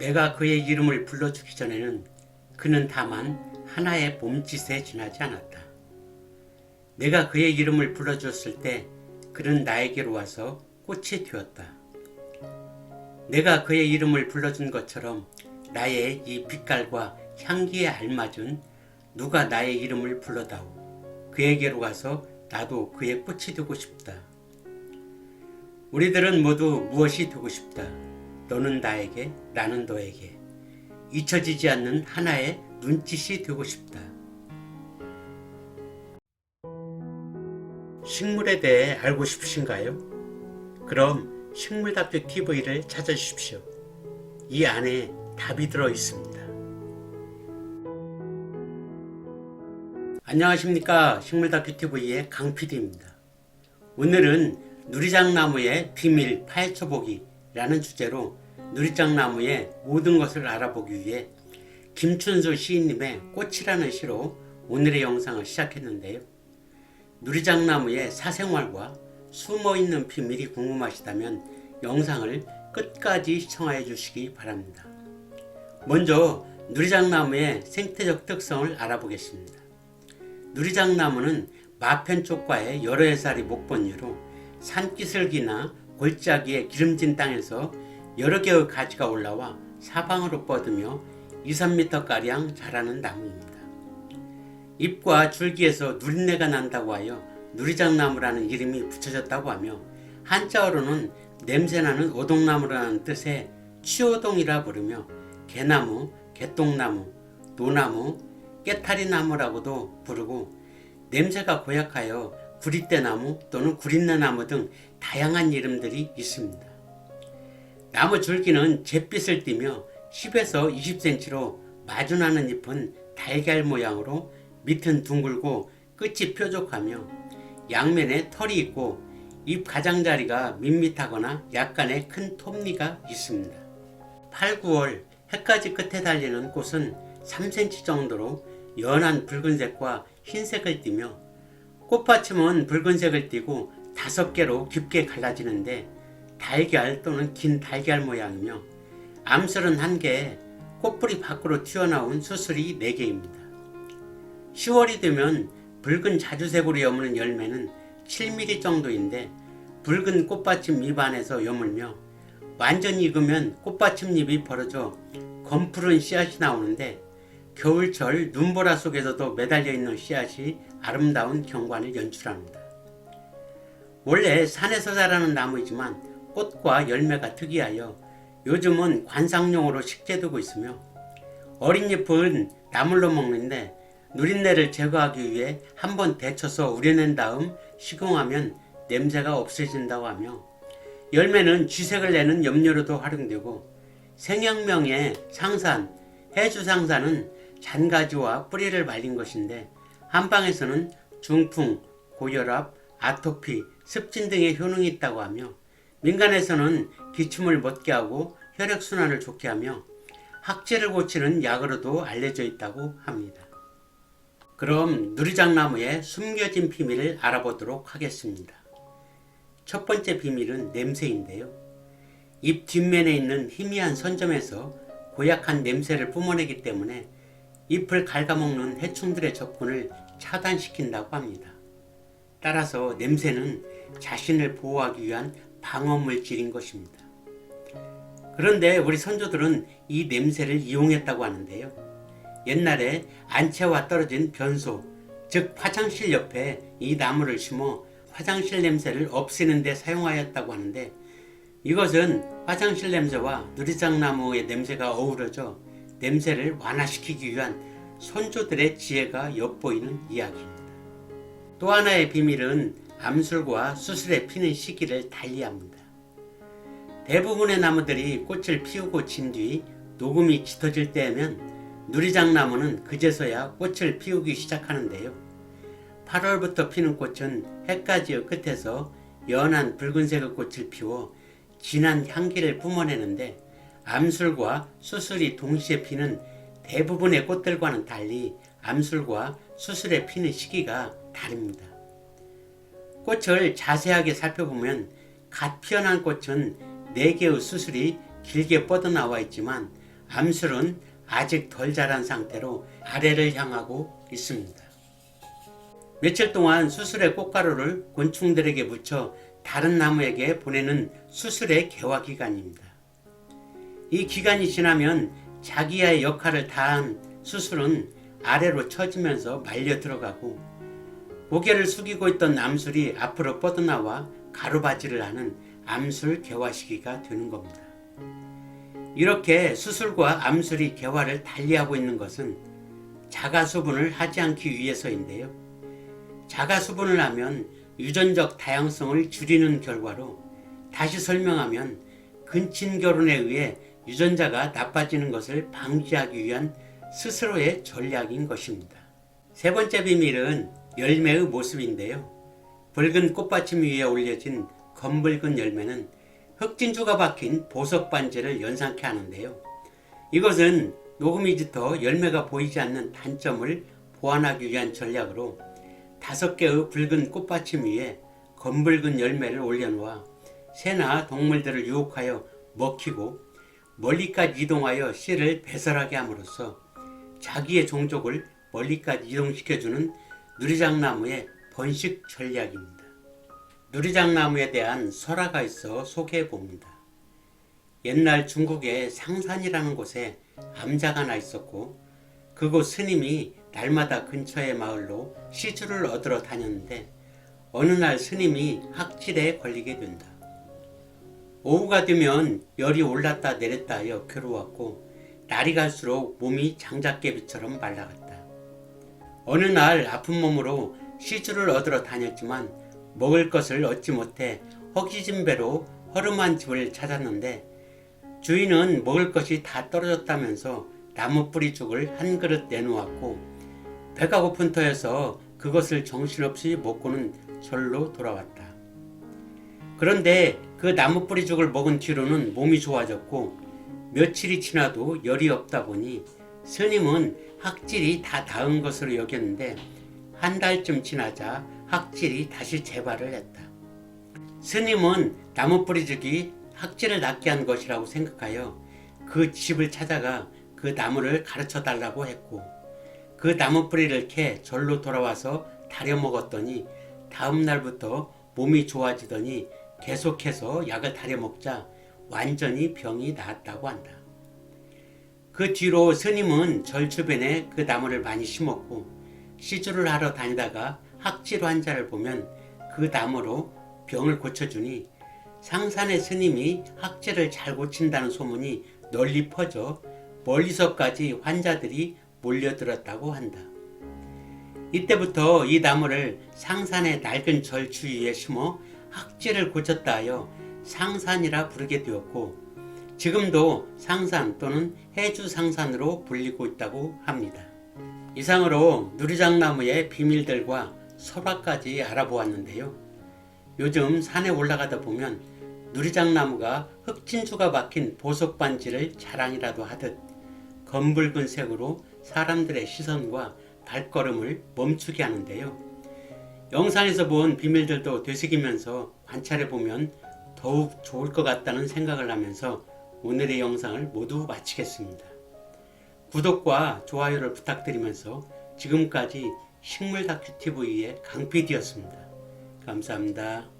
내가 그의 이름을 불러주기 전에는 그는 다만 하나의 몸짓에 지나지 않았다. 내가 그의 이름을 불러주었을 때 그는 나에게로 와서 꽃이 되었다. 내가 그의 이름을 불러준 것처럼 나의 이 빛깔과 향기에 알맞은 누가 나의 이름을 불러다오. 그에게로 가서 나도 그의 꽃이 되고 싶다. 우리들은 모두 무엇이 되고 싶다. 너는 나에게, 나는 너에게. 잊혀지지 않는 하나의 눈짓이 되고 싶다. 식물에 대해 알고 싶으신가요? 그럼 식물다큐 TV를 찾아주십시오. 이 안에 답이 들어 있습니다. 안녕하십니까. 식물다큐 TV의 강PD입니다. 오늘은 누리장나무의 비밀 파헤쳐보기라는 주제로 누리장 나무의 모든 것을 알아보기 위해 김춘수 시인님의 꽃이라는 시로 오늘의 영상을 시작했는데요. 누리장 나무의 사생활과 숨어있는 비밀이 궁금하시다면 영상을 끝까지 시청하여 주시기 바랍니다. 먼저 누리장 나무의 생태적 특성을 알아보겠습니다. 누리장 나무는 마펜 쪽과의 여러 해살이 목본이로 산기슭이나 골짜기의 기름진 땅에서 여러 개의 가지가 올라와 사방으로 뻗으며 2, 3m가량 자라는 나무입니다. 잎과 줄기에서 누린내가 난다고 하여 누리장나무라는 이름이 붙여졌다고 하며 한자어로는 냄새나는 오동나무라는 뜻의 취오동이라 부르며 개나무, 개똥나무, 노나무, 깨타리나무라고도 부르고 냄새가 고약하여 구리대나무 또는 구린내나무 등 다양한 이름들이 있습니다. 나무 줄기는 잿빛을 띠며 10에서 20cm로 마주나는 잎은 달걀 모양으로 밑은 둥글고 끝이 뾰족하며 양면에 털이 있고 잎 가장자리가 밋밋하거나 약간의 큰 톱니가 있습니다. 8, 9월 해까지 끝에 달리는 꽃은 3cm 정도로 연한 붉은색과 흰색을 띠며 꽃받침은 붉은색을 띠고 다섯 개로 깊게 갈라지는데 달걀 또는 긴 달걀 모양이며 암술은 한 개에 꽃뿌리 밖으로 튀어나온 수술이 네 개입니다. 10월이 되면 붉은 자주색으로 여무는 열매는 7mm 정도인데 붉은 꽃받침 잎 안에서 여물며 완전히 익으면 꽃받침 잎이 벌어져 검푸른 씨앗이 나오는데 겨울철 눈보라 속에서도 매달려 있는 씨앗이 아름다운 경관을 연출합니다. 원래 산에서 자라는 나무이지만 꽃과 열매가 특이하여 요즘은 관상용으로 식재되고 있으며 어린 잎은 나물로 먹는데 누린내를 제거하기 위해 한 번 데쳐서 우려낸 다음 식용하면 냄새가 없어진다고 하며 열매는 쥐색을 내는 염료로도 활용되고 생양명의 상산, 해주상산은 잔가지와 뿌리를 말린 것인데 한방에서는 중풍, 고혈압, 아토피, 습진 등의 효능이 있다고 하며 민간에서는 기침을 멎게 하고 혈액순환을 좋게 하며 학제를 고치는 약으로도 알려져 있다고 합니다. 그럼 누리장나무의 숨겨진 비밀을 알아보도록 하겠습니다. 첫 번째 비밀은 냄새인데요. 잎 뒷면에 있는 희미한 선점에서 고약한 냄새를 뿜어내기 때문에 잎을 갉아먹는 해충들의 접근을 차단시킨다고 합니다. 따라서 냄새는 자신을 보호하기 위한 방어물질인 것입니다. 그런데 우리 선조들은 이 냄새를 이용했다고 하는데요. 옛날에 안채와 떨어진 변소, 즉 화장실 옆에 이 나무를 심어 화장실 냄새를 없애는 데 사용하였다고 하는데 이것은 화장실 냄새와 누리장나무의 냄새가 어우러져 냄새를 완화시키기 위한 선조들의 지혜가 엿보이는 이야기입니다. 또 하나의 비밀은 암술과 수술에 피는 시기를 달리합니다. 대부분의 나무들이 꽃을 피우고 진 뒤 녹음이 짙어질 때면 누리장 나무는 그제서야 꽃을 피우기 시작하는데요. 8월부터 피는 꽃은 해까지의 끝에서 연한 붉은색의 꽃을 피워 진한 향기를 뿜어내는데 암술과 수술이 동시에 피는 대부분의 꽃들과는 달리 암술과 수술에 피는 시기가 다릅니다. 꽃을 자세하게 살펴보면 갓 피어난 꽃은 4개의 수술이 길게 뻗어나와 있지만 암술은 아직 덜 자란 상태로 아래를 향하고 있습니다. 며칠 동안 수술의 꽃가루를 곤충들에게 묻혀 다른 나무에게 보내는 수술의 개화 기간입니다. 이 기간이 지나면 자기의 역할을 다한 수술은 아래로 처지면서 말려 들어가고 고개를 숙이고 있던 암술이 앞으로 뻗어나와 가루바지를 하는 암술 개화 시기가 되는 겁니다. 이렇게 수술과 암술이 개화를 달리하고 있는 것은 자가수분을 하지 않기 위해서인데요. 자가수분을 하면 유전적 다양성을 줄이는 결과로 다시 설명하면 근친 결혼에 의해 유전자가 나빠지는 것을 방지하기 위한 스스로의 전략인 것입니다. 세 번째 비밀은 열매의 모습인데요. 붉은 꽃받침 위에 올려진 검붉은 열매는 흑진주가 박힌 보석 반지를 연상케 하는데요. 이것은 녹음이지터 열매가 보이지 않는 단점을 보완하기 위한 전략으로 다섯 개의 붉은 꽃받침 위에 검붉은 열매를 올려놓아 새나 동물들을 유혹하여 먹히고 멀리까지 이동하여 씨를 배설하게 함으로써 자기의 종족을 멀리까지 이동시켜주는 누리장나무의 번식 전략입니다. 누리장나무에 대한 설화가 있어 소개해 봅니다. 옛날 중국의 상산이라는 곳에 암자가 하나 있었고 그곳 스님이 날마다 근처의 마을로 시주를 얻으러 다녔는데 어느 날 스님이 학질에 걸리게 된다. 오후가 되면 열이 올랐다 내렸다 하여 괴로웠고 날이 갈수록 몸이 장작개비처럼 말라갔다. 어느 날 아픈 몸으로 시주를 얻으러 다녔지만 먹을 것을 얻지 못해 허기진 배로 허름한 집을 찾았는데 주인은 먹을 것이 다 떨어졌다면서 나무 뿌리 죽을 한 그릇 내놓았고 배가 고픈 터여서 그것을 정신없이 먹고는 절로 돌아왔다. 그런데 그 나무 뿌리 죽을 먹은 뒤로는 몸이 좋아졌고 며칠이 지나도 열이 없다 보니 스님은 학질이 다 나은 것으로 여겼는데 한 달쯤 지나자 학질이 다시 재발을 했다. 스님은 나무 뿌리죽이 학질을 낫게 한 것이라고 생각하여 그 집을 찾아가 그 나무를 가르쳐 달라고 했고 그 나무 뿌리를 캐 절로 돌아와서 다려 먹었더니 다음 날부터 몸이 좋아지더니 계속해서 약을 다려 먹자 완전히 병이 나았다고 한다. 그 뒤로 스님은 절 주변에 그 나무를 많이 심었고 시주를 하러 다니다가 학질 환자를 보면 그 나무로 병을 고쳐주니 상산의 스님이 학질을 잘 고친다는 소문이 널리 퍼져 멀리서까지 환자들이 몰려들었다고 한다. 이때부터 이 나무를 상산의 낡은 절 주위에 심어 학질을 고쳤다 하여 상산이라 부르게 되었고 지금도 상산 또는 해주 상산으로 불리고 있다고 합니다. 이상으로 누리장나무의 비밀들과 설화까지 알아보았는데요. 요즘 산에 올라가다 보면 누리장나무가 흑진주가 박힌 보석 반지를 자랑이라도 하듯 검붉은 색으로 사람들의 시선과 발걸음을 멈추게 하는데요. 영상에서 본 비밀들도 되새기면서 관찰해 보면 더욱 좋을 것 같다는 생각을 하면서 오늘의 영상을 모두 마치겠습니다. 구독과 좋아요를 부탁드리면서 지금까지 식물 다큐 TV의 강PD였습니다. 감사합니다.